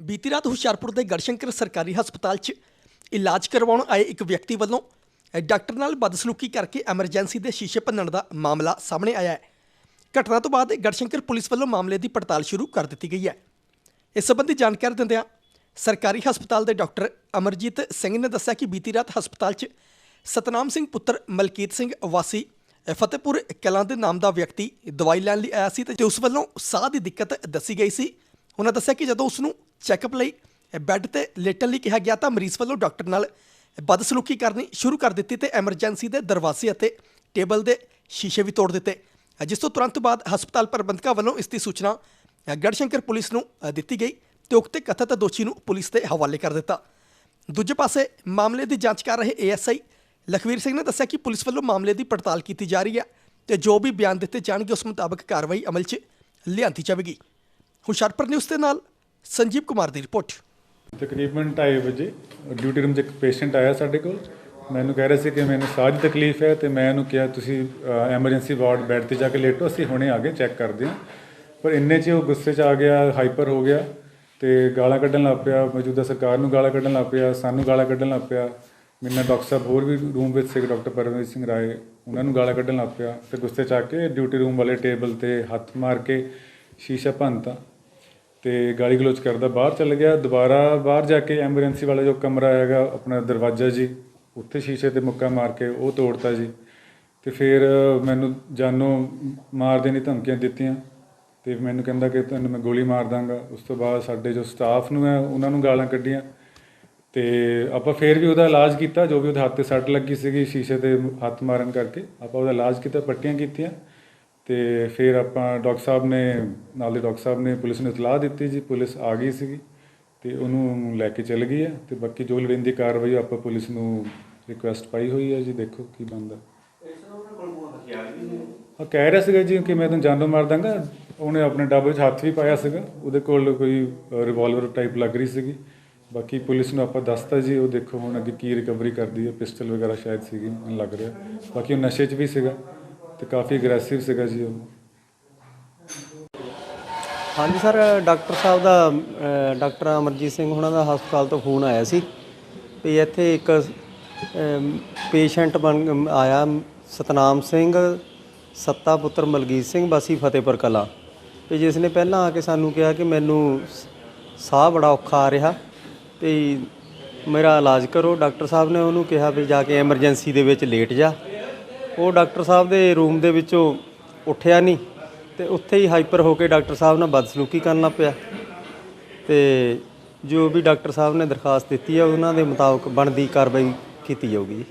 ਬੀਤੀ ਰਾਤ ਹੁਸ਼ਿਆਰਪੁਰ ਦੇ ਗੜਸ਼ੰਕਰ ਸਰਕਾਰੀ ਹਸਪਤਾਲ 'ਚ ਇਲਾਜ ਕਰਵਾਉਣ ਆਏ ਇੱਕ ਵਿਅਕਤੀ ਵੱਲੋਂ ਡਾਕਟਰ ਨਾਲ ਬਦਸਲੂਕੀ ਕਰਕੇ ਐਮਰਜੈਂਸੀ ਦੇ ਸ਼ੀਸ਼ੇ ਭੰਨਣ ਦਾ ਮਾਮਲਾ ਸਾਹਮਣੇ ਆਇਆ ਹੈ। ਘਟਨਾ ਤੋਂ ਬਾਅਦ ਗੜਸ਼ੰਕਰ ਪੁਲਿਸ ਵੱਲੋਂ ਮਾਮਲੇ ਦੀ ਪੜਤਾਲ ਸ਼ੁਰੂ ਕਰ ਦਿੱਤੀ ਗਈ ਹੈ। ਇਸ ਸੰਬੰਧੀ ਜਾਣਕਾਰੀ ਦਿੰਦਿਆਂ ਸਰਕਾਰੀ ਹਸਪਤਾਲ ਦੇ ਡਾਕਟਰ ਅਮਰਜੀਤ ਸਿੰਘ ਨੇ ਦੱਸਿਆ ਕਿ ਬੀਤੀ ਰਾਤ ਹਸਪਤਾਲ 'ਚ ਸਤਨਾਮ ਸਿੰਘ ਪੁੱਤਰ ਮਲਕੀਤ ਸਿੰਘ ਵਾਸੀ ਫਤਿਹਪੁਰ ਕਲਾਂ ਦੇ ਨਾਮ ਦਾ ਵਿਅਕਤੀ ਦਵਾਈ ਲੈਣ ਲਈ ਆਇਆ ਸੀ ਤੇ ਉਸ ਵੱਲੋਂ ਸਾਹ ਦੀ ਦਿੱਕਤ ਦੱਸੀ ਗਈ ਸੀ। ਉਹਨਾਂ ਦੱਸਿਆ ਕਿ ਜਦੋਂ ਉਸ ਨੂੰ ਚੈੱਕਅਪ ਲਈ ਬੈੱਡ ਤੇ ਲੇਟਣ ਲਈ ਕਿਹਾ ਗਿਆ ਤਾਂ ਮਰੀਜ਼ ਵੱਲੋਂ ਡਾਕਟਰ ਨਾਲ ਬਦਸਲੂਕੀ ਕਰਨੀ ਸ਼ੁਰੂ ਕਰ ਦਿੱਤੀ ਤੇ ਐਮਰਜੈਂਸੀ ਦੇ ਦਰਵਾਜ਼ੇ ਅਤੇ ਟੇਬਲ ਦੇ ਸ਼ੀਸ਼ੇ ਵੀ ਤੋੜ ਦਿੱਤੇ। ਜਿਸ ਤੋਂ ਤੁਰੰਤ ਬਾਅਦ ਹਸਪਤਾਲ ਪ੍ਰਬੰਧਕਾਂ ਵੱਲੋਂ ਇਸ ਦੀ ਸੂਚਨਾ ਗੜਸ਼ੰਕਰ ਪੁਲਿਸ ਨੂੰ ਦਿੱਤੀ ਗਈ ਤੇ ਉਕਤ ਕਥਿਤ ਦੋਸ਼ੀ ਨੂੰ ਪੁਲਿਸ ਦੇ ਹਵਾਲੇ ਕਰ ਦਿੱਤਾ। ਦੂਜੇ ਪਾਸੇ ਮਾਮਲੇ ਦੀ ਜਾਂਚ ਕਰ ਰਹੇ ਏਐਸਆਈ ਲਖਵੀਰ ਸਿੰਘ ਨੇ ਦੱਸਿਆ ਕਿ ਪੁਲਿਸ ਵੱਲੋਂ ਮਾਮਲੇ ਦੀ ਪੜਤਾਲ ਕੀਤੀ ਜਾ ਰਹੀ ਹੈ ਤੇ ਜੋ ਵੀ ਬਿਆਨ ਦਿੱਤੇ ਜਾਣਗੇ ਉਸ ਮੁਤਾਬਕ ਕਾਰਵਾਈ ਅਮਲ 'ਚ ਲਿਆਂਦੀ ਜਾਵੇਗੀ। ਹੁਸ਼ਿਆਰਪੁਰ ਨਿਊਜ਼ ਦੇ ਨਾਲ ਸੰਜੀਵ ਕੁਮਾਰ ਦੀ ਰਿਪੋਰਟ। ਤਕਰੀਬਨ 2:30 ਵਜੇ ਡਿਊਟੀ ਰੂਮ 'ਚ ਇੱਕ ਪੇਸ਼ੈਂਟ ਆਇਆ ਸਾਡੇ ਕੋਲ। ਮੈਨੂੰ ਕਹਿ ਰਿਹਾ ਸੀ ਕਿ ਮੈਨੂੰ ਸਾਹ ਦੀ ਤਕਲੀਫ ਹੈ ਤੇ ਮੈਂ ਇਹਨੂੰ ਕਿਹਾ, ਤੁਸੀਂ ਐਮਰਜੈਂਸੀ ਵਾਰਡ ਬੈੱਡ ਤੇ ਜਾ ਕੇ ਲੇਟੋ, ਅਸੀਂ ਹੁਣੇ ਆ ਕੇ ਚੈੱਕ ਕਰਦੇ ਹਾਂ। ਪਰ ਇੰਨੇ 'ਚ ਉਹ ਗੁੱਸੇ 'ਚ ਆ ਗਿਆ ਹਾਈਪਰ ਹੋ ਗਿਆ ਤੇ ਗਾਲਾਂ ਕੱਢਣ ਲੱਗ ਪਿਆ। ਮੌਜੂਦਾ ਸਰਕਾਰ ਨੂੰ ਗਾਲਾਂ ਕੱਢਣ ਲੱਗ ਪਿਆ, ਸਾਨੂੰ ਗਾਲਾਂ ਕੱਢਣ ਲੱਗ ਪਿਆ। ਮੇਰੇ ਡਾਕਟਰ ਸਾਹਿਬ ਹੋਰ ਵੀ ਰੂਮ ਵਿੱਚ ਸੀ ਡਾਕਟਰ ਪਰਮਜੀਤ ਸਿੰਘ ਰਾਏ, ਉਹਨਾਂ ਨੂੰ ਗਾਲਾਂ ਕੱਢਣ ਲੱਗ ਪਿਆ ਤੇ ਗੁੱਸੇ 'ਚ ਆ ਕੇ ਡਿਊਟੀ ਰੂਮ ਵਾਲੇ ਟੇਬਲ ਤੇ ਹੱਥ ਮਾਰ ਕੇ ਸ਼ੀਸ਼ਾ ਭੰਨਤਾ। ਅਤੇ ਗਾਲੀ ਗਲੋਚ ਕਰਦਾ, ਬਾਹਰ ਚੱਲ ਗਿਆ, ਦੁਬਾਰਾ ਬਾਹਰ ਜਾ ਕੇ ਐਮਰਜੈਂਸੀ ਵਾਲਾ ਜੋ ਕਮਰਾ ਹੈਗਾ, ਆਪਣਾ ਦਰਵਾਜ਼ਾ ਜੀ, ਉੱਥੇ ਸ਼ੀਸ਼ੇ ਤੇ ਮੁੱਕਾ ਮਾਰ ਕੇ ਉਹ ਤੋੜਤਾ ਜੀ। ਅਤੇ ਫਿਰ ਮੈਨੂੰ ਜਾਨੋਂ ਮਾਰ ਦੇਣ ਦੀ ਧਮਕੀਆਂ ਦਿੱਤੀਆਂ ਅਤੇ ਮੈਨੂੰ ਕਹਿੰਦਾ ਕਿ ਤੁਹਾਨੂੰ ਮੈਂ ਗੋਲੀ ਮਾਰ ਦਾਂਗਾ। ਉਸ ਤੋਂ ਬਾਅਦ ਸਾਡੇ ਜੋ ਸਟਾਫ ਨੂੰ ਹੈ, ਉਹਨਾਂ ਨੂੰ ਗਾਲਾਂ ਕੱਢੀਆਂ। ਤੇ ਆਪਾਂ ਫੇਰ ਵੀ ਉਹਦਾ ਇਲਾਜ ਕੀਤਾ, ਜੋ ਵੀ ਉਹਦੇ ਹੱਥ ਤੇ ਸੱਟ ਲੱਗੀ ਸੀਗੀ, ਸ਼ੀਸ਼ੇ ਤੇ ਹੱਥ ਮਾਰਨ ਕਰਕੇ, ਆਪਾਂ ਉਹਦਾ ਇਲਾਜ ਕੀਤਾ, ਪੱਟੀਆਂ ਕੀਤੀਆਂ। ਤੇ ਫਿਰ ਆਪਾਂ ਡਾਕਟਰ ਸਾਹਿਬ ਨੇ, ਨਾਲ ਦੇ ਡਾਕਟਰ ਸਾਹਿਬ ਨੇ ਪੁਲਿਸ ਨੂੰ ਇਤਲਾਹ ਦਿੱਤੀ ਜੀ, ਪੁਲਿਸ ਆ ਗਈ ਸੀਗੀ ਤੇ ਉਹਨੂੰ ਲੈ ਕੇ ਚਲ ਗਈ ਹੈ ਤੇ ਬਾਕੀ ਜੋ ਲੋੜੀਂਦੀ ਕਾਰਵਾਈ ਆਪਾਂ ਪੁਲਿਸ ਨੂੰ ਰਿਕੁਐਸਟ ਪਾਈ ਹੋਈ ਹੈ ਜੀ, ਦੇਖੋ ਕੀ ਬਣਦਾ। ਹਾਂ ਕਹਿ ਰਿਹਾ ਸੀਗਾ ਜੀ ਕਿ ਮੈਂ ਤੈਨੂੰ ਜਾਨੋਂ ਮਾਰ ਦਾਂਗਾ, ਉਹਨੇ ਆਪਣੇ ਡੱਬੇ ਵਿੱਚ ਹੱਥ ਵੀ ਪਾਇਆ ਸੀਗਾ, ਉਹਦੇ ਕੋਲ ਕੋਈ ਰਿਵਾਲਵਰ ਟਾਈਪ ਲੱਗ ਰਹੀ ਸੀਗੀ। ਬਾਕੀ ਪੁਲਿਸ ਨੂੰ ਆਪਾਂ ਦੱਸਤਾ ਜੀ, ਉਹ ਦੇਖੋ ਹੁਣ ਅੱਗੇ ਕੀ ਰਿਕਵਰੀ ਕਰਦੀ ਹੈ ਪਿਸਟਲ ਵਗੈਰਾ ਸ਼ਾਇਦ ਸੀਗੀ, ਮੈਨੂੰ ਲੱਗ ਰਿਹਾ। ਬਾਕੀ ਉਹ ਨਸ਼ੇ 'ਚ ਵੀ ਸੀਗਾ। ਤੇ ਕਾਫੀ ਅਗਰੈਸਿਵ ਸੀਗਾ ਜੀ ਉਹ। ਹਾਂਜੀ ਸਰ ਡਾਕਟਰ ਸਾਹਿਬ ਦਾ ਅ, ਡਾਕਟਰ ਅਮਰਜੀਤ ਸਿੰਘ ਉਹਨਾਂ ਦਾ ਹਸਪਤਾਲ ਤੋਂ ਫੋਨ ਆਇਆ ਸੀ ਵੀ ਇੱਥੇ ਇੱਕ ਪੇਸ਼ੈਂਟ ਬਣ ਆਇਆ ਸਤਨਾਮ ਸਿੰਘ ਸੱਤਾ ਪੁੱਤਰ ਮਲਗੀਤ ਸਿੰਘ ਵਾਸੀ ਫਤਿਹਪੁਰ ਕਲਾਂ। ਤੇ ਜਿਸ ਨੇ ਪਹਿਲਾਂ ਆ ਕੇ ਸਾਨੂੰ ਕਿਹਾ ਕਿ ਮੈਨੂੰ ਸ- ਸਾਹ ਬੜਾ ਔਖਾ ਆ ਰਿਹਾ ਤੇ ਮੇਰਾ ਇਲਾਜ ਕਰੋ। ਡਾਕਟਰ ਸਾਹਿਬ ਨੇ ਉਹਨੂੰ ਕਿਹਾ ਵੀ ਜਾ ਕੇ ਐਮਰਜੈਂਸੀ ਦੇ ਵਿੱਚ ਲੇਟ ਜਾ। ਉਹ ਡਾਕਟਰ ਸਾਹਿਬ ਦੇ ਰੂਮ ਦੇ ਵਿੱਚੋਂ ਉੱਠਿਆ ਨਹੀਂ ਤੇ ਉੱਥੇ ਹੀ ਹਾਈਪਰ ਹੋ ਕੇ ਡਾਕਟਰ ਸਾਹਿਬ ਨਾਲ ਬਦਸਲੂਕੀ ਕਰਨਾ ਪਿਆ। ਤੇ ਜੋ ਵੀ ਡਾਕਟਰ ਸਾਹਿਬ ਨੇ ਦਰਖਾਸਤ ਦਿੱਤੀ ਹੈ ਉਹਨਾਂ ਦੇ ਮੁਤਾਬਕ ਬਣਦੀ ਕਾਰਵਾਈ ਕੀਤੀ ਜਾਊਗੀ। ਜੀ